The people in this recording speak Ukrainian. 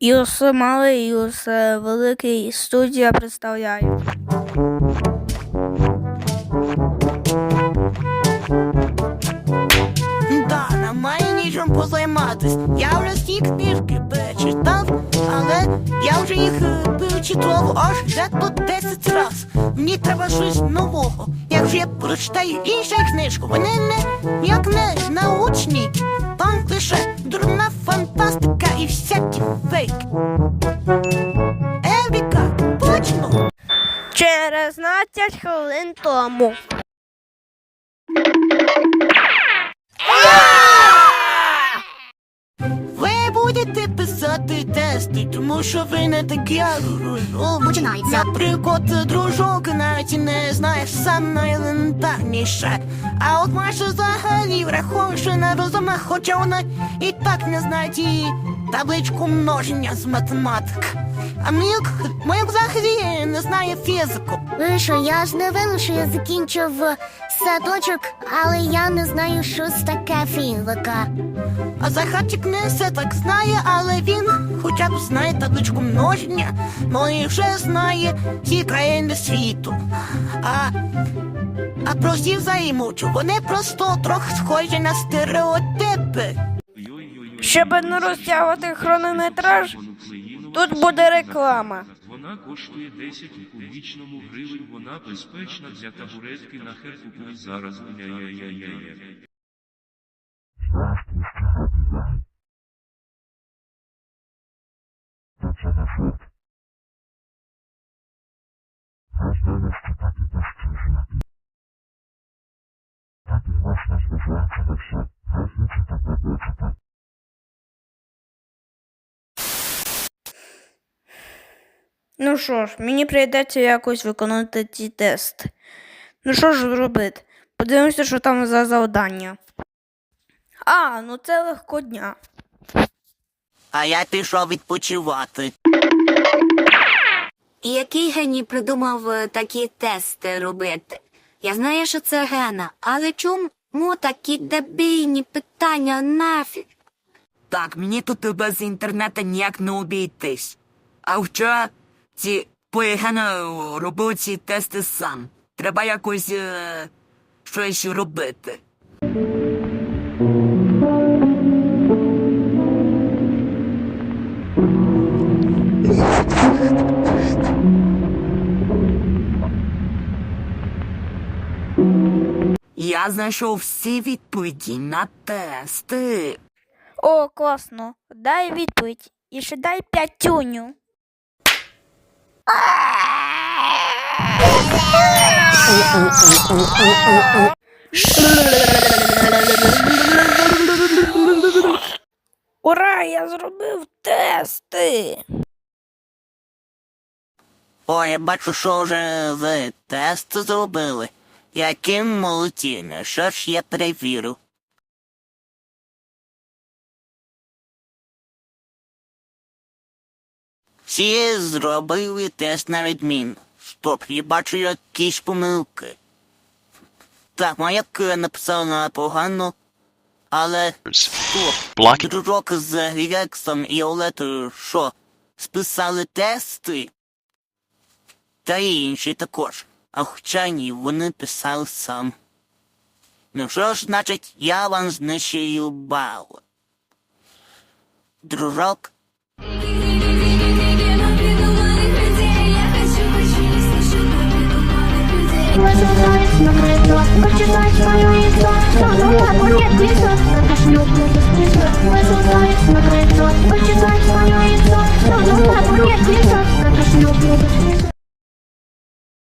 Юс малий, Юс великий студія представляє. Да, немає нічим позайматись. Я вже всі книжки перечитав, але я вже їх е, аж як по 10 раз. Мені треба щось нового. Якщо я прочитаю іншу книжку, вони не як не научні. Там лише дурна фантастика і всякі фейки. Евіка, почну! Через 15 хвилин тому. Тести, тому що ви не такі. ну, Починається. Наприклад, дружок навіть не знаєш сам найелементарніше. А от Маша взагалі враховує, на розумах, хоча вона і так не знає і табличку множення з математики. А Мілк, Мілк взагалі не знає фізику. Ви що, я ж не винен, що я закінчив садочок, але я не знаю, що це таке фізика. А Захарчик не все так знає, але він хоча б знає табличку множення, ну і вже знає ті країни світу. А, а про всі взаємучу, вони просто трохи схожі на стереотипи. Щоб не розтягувати хронометраж, тут буде реклама. Вона коштує 10 у кубічному гривень, вона безпечна для табуретки на херкупу зараз. Ля-ля-ля-ля-ля. Ну що ж, мені прийдеться якось виконати ці тести. Ну що ж робити? Подивимося, що там за завдання. А, ну це легко дня. А я пішов відпочивати. І який геній придумав е, такі тести робити? Я знаю, що це гена, але чому такі дебільні питання нафіг? Так, мені тут без інтернету ніяк не обійтись. А вчора ці поєгена робив ці тести сам. Треба якось е, щось робити. Я знайшов всі відповіді на тести. О, класно. Дай відповідь. І ще дай п'ятюню. Ура, я зробив тести. Ой, я бачу, що вже ви тест зробили. Які молодці, ну що ж я перевірю. Всі зробили тест на відмін. Стоп, я бачу якісь помилки. Так, моя К написала погано, але. Block Дружок з Рексом і Олетою, що, списали тести? Та й інші також. А хоча ні, вони писали сам. Ну що ж, значить, я вам знищую бал. Дружок, на крыльцо, почитать свое яйцо, кто-то будет писать, это шлюп, Высылает на крыльцо, почитать